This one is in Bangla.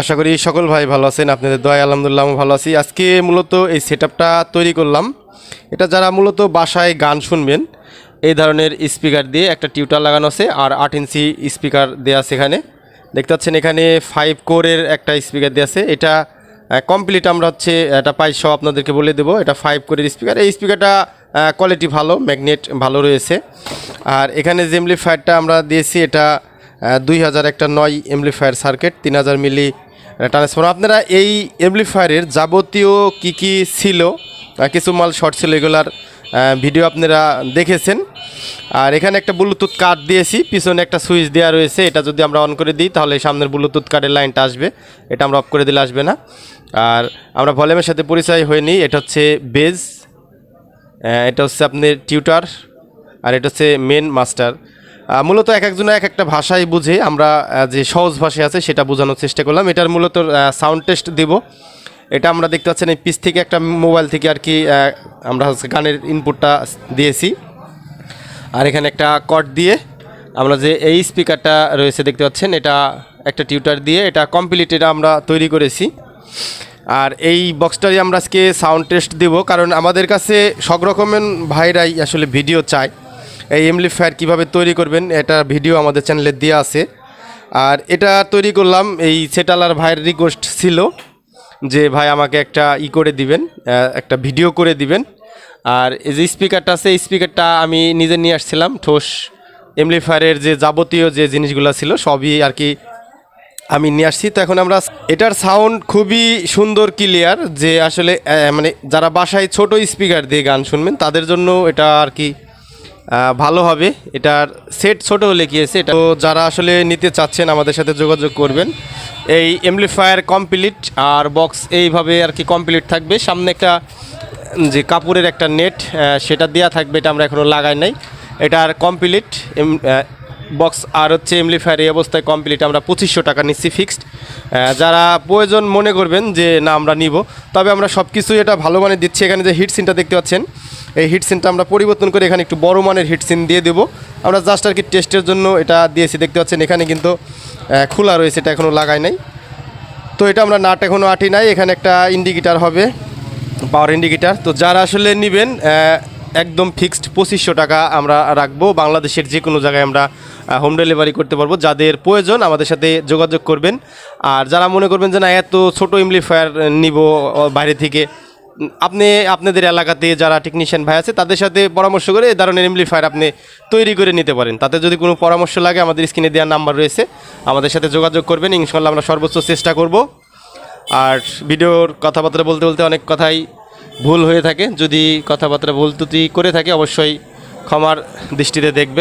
আশা করি সকল ভাই ভালো আছেন, আপনাদের দয়া আলহামদুলিল্লাহ আমি ভালো আছি। আজকে মূলত এই সেট তৈরি করলাম। এটা যারা মূলত বাসায় গান শুনবেন, এই ধরনের স্পিকার দিয়ে একটা টিউটার লাগানো আছে আর আট ইঞ্চি স্পিকার দেওয়া আছে এখানে। দেখতে পাচ্ছেন এখানে ফাইভ কোরের একটা স্পিকার দেওয়া আছে। এটা কমপ্লিট আমরা হচ্ছে, এটা পাই সব আপনাদেরকে বলে দেবো। এটা ফাইভ কোরের স্পিকার। এই স্পিকারটা কোয়ালিটি ভালো ম্যাগনেট ভালো রয়েছে। আর এখানে যে এমপ্লিফায়ারটা আমরা দিয়েছি, এটা দুই হাজার একটা নয় এমপ্লিফায়ার সার্কিট তিন হাজার মিলি ট্রান্সফর্মার আপনারা এই এমপ্লিফায়ারের যাবতীয় কি কি ছিল? কিছু মাল শর্ট ছিল, এগুলার ভিডিও আপনারা দেখেছেন। আর এখানে একটা ব্লুটুথ কার্ড দিয়েছি, পিছনে একটা সুইচ দেওয়া রয়েছে, এটা যদি আমরা অন করে দিই, তাহলে সামনের ব্লুটুথ কার্ডের লাইনটা আসবে। এটা আমরা অফ করে দিলে আসবে না। আর আমরা ভলিউমের সাথে পরিচয় হয়ে নিই, এটা হচ্ছে বেজ এটা হচ্ছে আপনার টিউটার আর এটা হচ্ছে মেন মাস্টার মূলত এক একজনের এক একটা ভাষাই বুঝে আমরা যে সহজ ভাষায় আছে সেটা বোঝানোর চেষ্টা করলাম। এটার মূলত সাউন্ড টেস্ট দেব। এটা আমরা দেখতে পাচ্ছেন এই পিস থেকে একটা মোবাইল থেকে আর কি আমরা গানের ইনপুটটা দিয়েছি। আর এখানে একটা কট দিয়ে আমরা যে এই স্পিকারটা রয়েছে দেখতে পাচ্ছেন, এটা একটা টিউটার দিয়ে এটা কমপ্লিট এটা আমরা তৈরি করেছি। আর এই বক্সটারই আমরা আজকে সাউন্ড টেস্ট দেব, কারণ আমাদের কাছে সব রকমের ভাইরাই আসলে ভিডিও চায়। এই এমপ্লিফায়ার কীভাবে তৈরি করবেন, এটা ভিডিও আমাদের চ্যানেলে দেওয়া আছে। আর এটা তৈরি করলাম, এই সেটালার ভাইয়ের রিকোয়েস্ট ছিল যে ভাই আমাকে একটা ই করে দিবেন একটা ভিডিও করে দিবেন। আর এই যে স্পিকারটা আছে, এই স্পিকারটা আমি নিজে নিয়ে আসছিলাম, ঠোস। এমপ্লিফায়ারের যে যাবতীয় যে জিনিসগুলো ছিল, সবই আর কি আমি নিয়ে আসছি। তো এখন আমরা, এটার সাউন্ড খুবই সুন্দর ক্লিয়ার যে আসলে মানে যারা বাসায় ছোট স্পিকার দিয়ে গান শুনবেন, তাদের জন্য এটা আর কি ভালো হবে। এটার সেট ছোট হলে কি আছে এটা তো যারা আসলে নিতে চাচ্ছেন, আমাদের সাথে যোগাযোগ করবেন। এই এমপ্লিফায়ার কমপ্লিট আর বক্স এইভাবে আর কি কমপ্লিট থাকবে। সামনে একটা যে কাপড়ের একটা নেট সেটা দেওয়া থাকবে, এটা আমরা এখনও লাগাই নাই। এটার কমপ্লিট বক্স আর হচ্ছে এমপ্লিফায়ার এই অবস্থায় কমপ্লিট আমরা পঁচিশশো টাকা নিচ্ছি ফিক্সড যারা প্রয়োজন মনে করবেন যে, না, আমরা নিব। তবে আমরা সব কিছুই এটা ভালো মানে দিচ্ছি। এখানে যে হিট সিনটা দেখতে পাচ্ছেন এই হিটসিনটা আমরা পরিবর্তন করে এখানে একটু বড় মানের হিট সিন দিয়ে দেবো। আমরা জাস্ট আর কি টেস্টের জন্য এটা দিয়েছি, দেখতে পাচ্ছেন এখানে কিন্তু খোলা রয়েছে, এটা এখনও লাগাই নাই। তো এটা আমরা নাট এখনও আটি নাই, এখানে একটা ইন্ডিকেটার হবে পাওয়ার ইন্ডিকেটার তো যারা আসলে নেবেন একদম ফিক্সড পঁচিশশো টাকা আমরা রাখব, বাংলাদেশের যে কোনো জায়গায় আমরা হোম ডেলিভারি করতে পারব। যাদের প্রয়োজন, আমাদের সাথে যোগাযোগ করবেন। আর যারা মনে করবেন যে না, এত ছোটো ইমলিফায়ার নিব বাইরে থেকে আপনি, আপনাদের এলাকাতে যারা টেকনিশিয়ান ভাই আছে, তাদের সাথে পরামর্শ করে এই ধরনের এমপ্লিফায়ার আপনি তৈরি করে নিতে পারেন। তাতে যদি কোনো পরামর্শ লাগে, আমাদের স্ক্রিনে দেওয়ার নাম্বার রয়েছে। আমাদের সাথে যোগাযোগ করবেন ইনশাল্লাহ আমরা সর্বোচ্চ চেষ্টা করব। আর ভিডিওর কথাবার্তা বলতে বলতে অনেক কথাই ভুল হয়ে থাকে। যদি কথাবার্তা ভুল ত্রুটি করে থাকে, অবশ্যই ক্ষমার দৃষ্টিতে দেখবে